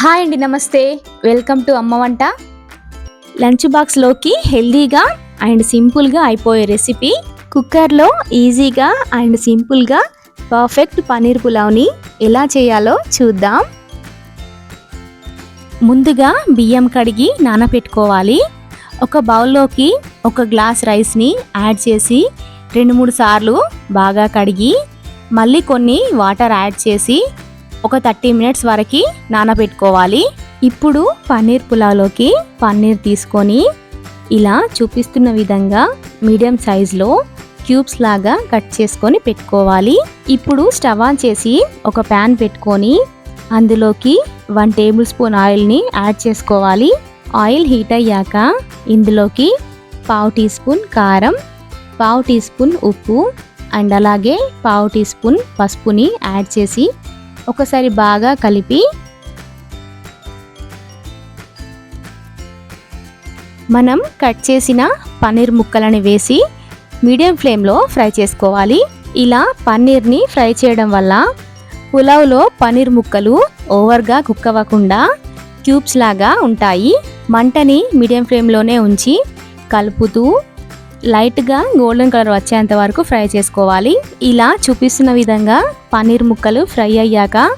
Hi అండి నమస్తే. Welcome to అమ్మ వంట. లంచ్ బాక్స్లోకి హెల్దీగా అండ్ సింపుల్గా అయిపోయే రెసిపీ. కుక్కర్లో ఈజీగా అండ్ సింపుల్గా పర్ఫెక్ట్ పన్నీర్ పులావ్ని ఎలా చేయాలో చూద్దాం. ముందుగా బియ్యం కడిగి నానబెట్టుకోవాలి ఒక బౌల్లోకి ఒక గ్లాస్ రైస్ని యాడ్ చేసి రెండు మూడు సార్లు బాగా కడిగి మళ్ళీ కొన్ని వాటర్ యాడ్ చేసి ఒక థర్టీ మినిట్స్ వరకు నానబెట్టుకోవాలి. ఇప్పుడు పన్నీర్ పులావ్లోకి పన్నీర్ తీసుకొని ఇలా చూపిస్తున్న విధంగా మీడియం సైజులో క్యూబ్స్ లాగా కట్ చేసుకొని పెట్టుకోవాలి. ఇప్పుడు స్టవ్ ఆన్ చేసి ఒక ప్యాన్ పెట్టుకొని అందులోకి వన్ టేబుల్ స్పూన్ ఆయిల్ని యాడ్ చేసుకోవాలి. ఆయిల్ హీట్ అయ్యాక ఇందులోకి పావు టీ స్పూన్ కారం పావు టీ స్పూన్ ఉప్పు అండ్ అలాగే పావు టీ స్పూన్ పసుపుని యాడ్ చేసి ఒకసారి బాగా కలిపి మనం కట్ చేసిన పన్నీర్ ముక్కలని వేసి మీడియం ఫ్లేమ్లో ఫ్రై చేసుకోవాలి. ఇలా పన్నీర్ని ఫ్రై చేయడం వల్ల పులావ్లో పన్నీర్ ముక్కలు ఓవర్గా కుక్ అవ్వకుండా క్యూబ్స్ లాగా ఉంటాయి. మంటని మీడియం ఫ్లేమ్లోనే ఉంచి కలుపుతూ లైట్గా గోల్డెన్ కలర్ వచ్చేంత వరకు ఫ్రై చేసుకోవాలి. ఇలా చూపిస్తున్న విధంగా పన్నీర్ ముక్కలు ఫ్రై అయ్యాక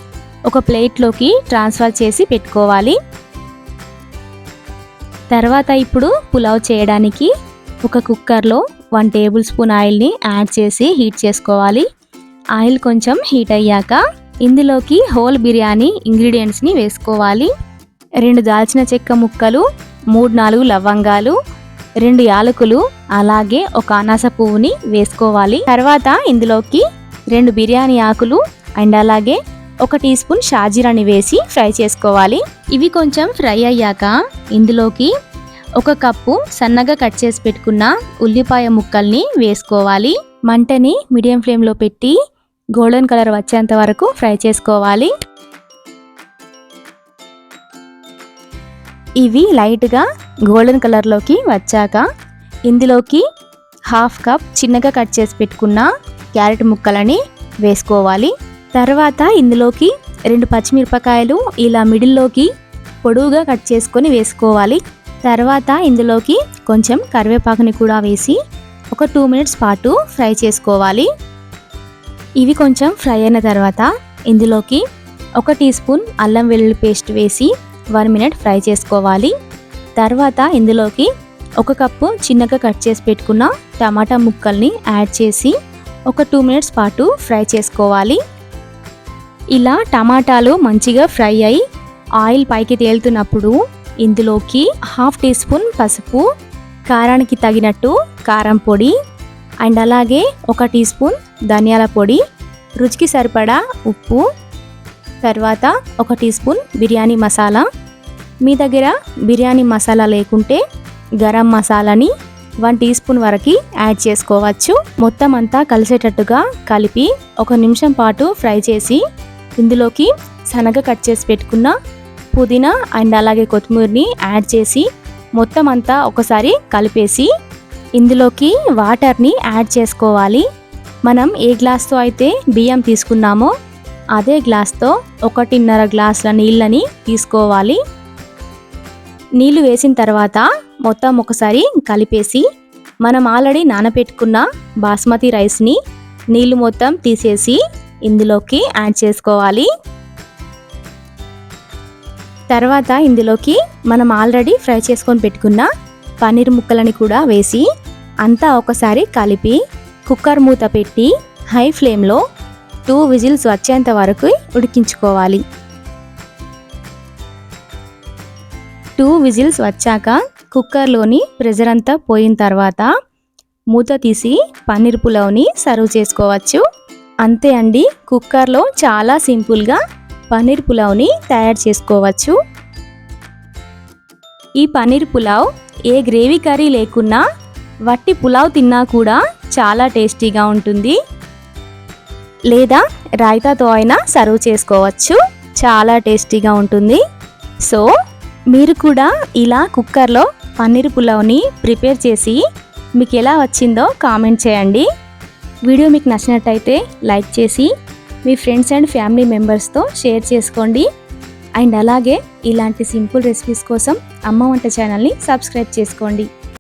ఒక ప్లేట్లోకి ట్రాన్స్ఫర్ చేసి పెట్టుకోవాలి. తర్వాత ఇప్పుడు పులావ్ చేయడానికి ఒక కుక్కర్లో వన్ టేబుల్ స్పూన్ ఆయిల్ని యాడ్ చేసి హీట్ చేసుకోవాలి. ఆయిల్ కొంచెం హీట్ అయ్యాక ఇందులోకి హోల్ బిర్యానీ ఇంగ్రీడియంట్స్ని వేసుకోవాలి. రెండు దాల్చిన చెక్క ముక్కలు మూడు నాలుగు లవంగాలు రెండు యాలకులు అలాగే ఒక అనాస పువ్వుని వేసుకోవాలి. తర్వాత ఇందులోకి రెండు బిర్యానీ ఆకులు అండ్ అలాగే ఒక టీ స్పూన్ షాజీరాని వేసి ఫ్రై చేసుకోవాలి. ఇవి కొంచెం ఫ్రై అయ్యాక ఇందులోకి ఒక కప్పు సన్నగా కట్ చేసి పెట్టుకున్న ఉల్లిపాయ ముక్కల్ని వేసుకోవాలి. మంటని మీడియం ఫ్లేమ్లో పెట్టి గోల్డెన్ కలర్ వచ్చేంత వరకు ఫ్రై చేసుకోవాలి. ఇవి లైట్గా గోల్డెన్ కలర్లోకి వచ్చాక ఇందులోకి హాఫ్ కప్ చిన్నగా కట్ చేసి పెట్టుకున్న క్యారెట్ ముక్కలని వేసుకోవాలి. తర్వాత ఇందులోకి రెండు పచ్చిమిరపకాయలు ఇలా మిడిల్లోకి పొడవుగా కట్ చేసుకొని వేసుకోవాలి. తర్వాత ఇందులోకి కొంచెం కరివేపాకుని కూడా వేసి ఒక టూ మినిట్స్ పాటు ఫ్రై చేసుకోవాలి. ఇవి కొంచెం ఫ్రై అయిన తర్వాత ఇందులోకి ఒక టీ స్పూన్ అల్లం వెల్లుల్లి పేస్ట్ వేసి వన్ మినిట్ ఫ్రై చేసుకోవాలి. తర్వాత ఇందులోకి ఒక కప్పు చిన్నగా కట్ చేసి పెట్టుకున్న టమాటా ముక్కల్ని యాడ్ చేసి ఒక టూ మినిట్స్ పాటు ఫ్రై చేసుకోవాలి. ఇలా టమాటాలు మంచిగా ఫ్రై అయి ఆయిల్ పైకి తేలుతున్నప్పుడు ఇందులోకి హాఫ్ టీ స్పూన్ పసుపు కారానికి తగినట్టు కారం పొడి అండ్ అలాగే ఒక టీ స్పూన్ ధనియాల పొడి రుచికి సరిపడా ఉప్పు తర్వాత ఒక టీ స్పూన్ బిర్యానీ మసాలా. మీ దగ్గర బిర్యానీ మసాలా లేకుంటే గరం మసాలాని వన్ టీ స్పూన్ వరకు యాడ్ చేసుకోవచ్చు. మొత్తం అంతా కలిసేటట్టుగా కలిపి ఒక నిమిషం పాటు ఫ్రై చేసి ఇందులోకి శనగ కట్ చేసి పెట్టుకున్న పుదీనా అండ్ అలాగే కొత్తిమీరని యాడ్ చేసి మొత్తం అంతా ఒకసారి కలిపేసి ఇందులోకి వాటర్ని యాడ్ చేసుకోవాలి. మనం ఏ గ్లాస్తో అయితే బియ్యం తీసుకున్నామో అదే గ్లాస్తో ఒకటిన్నర గ్లాసుల నీళ్ళని తీసుకోవాలి. నీళ్ళు వేసిన తర్వాత మొత్తం ఒకసారి కలిపేసి మనం ఆల్రెడీ నానబెట్టుకున్న బాస్మతి రైస్ని నీళ్ళు మొత్తం తీసేసి ఇందులోకి యాడ్ చేసుకోవాలి. తర్వాత ఇందులోకి మనం ఆల్రెడీ ఫ్రై చేసుకొని పెట్టుకున్న పన్నీర్ ముక్కలని కూడా వేసి అంతా ఒకసారి కలిపి కుక్కర్ మూత పెట్టి హై ఫ్లేమ్లో టూ విజిల్స్ వచ్చేంత వరకు ఉడికించుకోవాలి. టూ విజిల్స్ వచ్చాక కుక్కర్లోని ప్రెజర్ అంతా పోయిన తర్వాత మూత తీసి పన్నీర్ పులావ్ని సర్వ్ చేసుకోవచ్చు. అంతే అండి కుక్కర్లో చాలా సింపుల్గా పన్నీర్ పులావ్ని తయారు చేసుకోవచ్చు. ఈ పన్నీర్ పులావ్ ఏ గ్రేవీ కర్రీ లేకున్నా వట్టి పులావ్ తిన్నా కూడా చాలా టేస్టీగా ఉంటుంది. లేదా రాయితాతో అయినా సర్వ్ చేసుకోవచ్చు. చాలా టేస్టీగా ఉంటుంది. సో మీరు కూడా ఇలా కుక్కర్లో పన్నీర్ పులావ్ని ప్రిపేర్ చేసి మీకు ఎలా వచ్చిందో కామెంట్ చేయండి. వీడియో మీకు నచ్చినట్టయితే లైక్ చేసి మీ ఫ్రెండ్స్ అండ్ ఫ్యామిలీ మెంబర్స్తో షేర్ చేసుకోండి. అండ్ అలాగే ఇలాంటి సింపుల్ రెసిపీస్ కోసం అమ్మ వంట ఛానల్ని సబ్స్క్రైబ్ చేసుకోండి.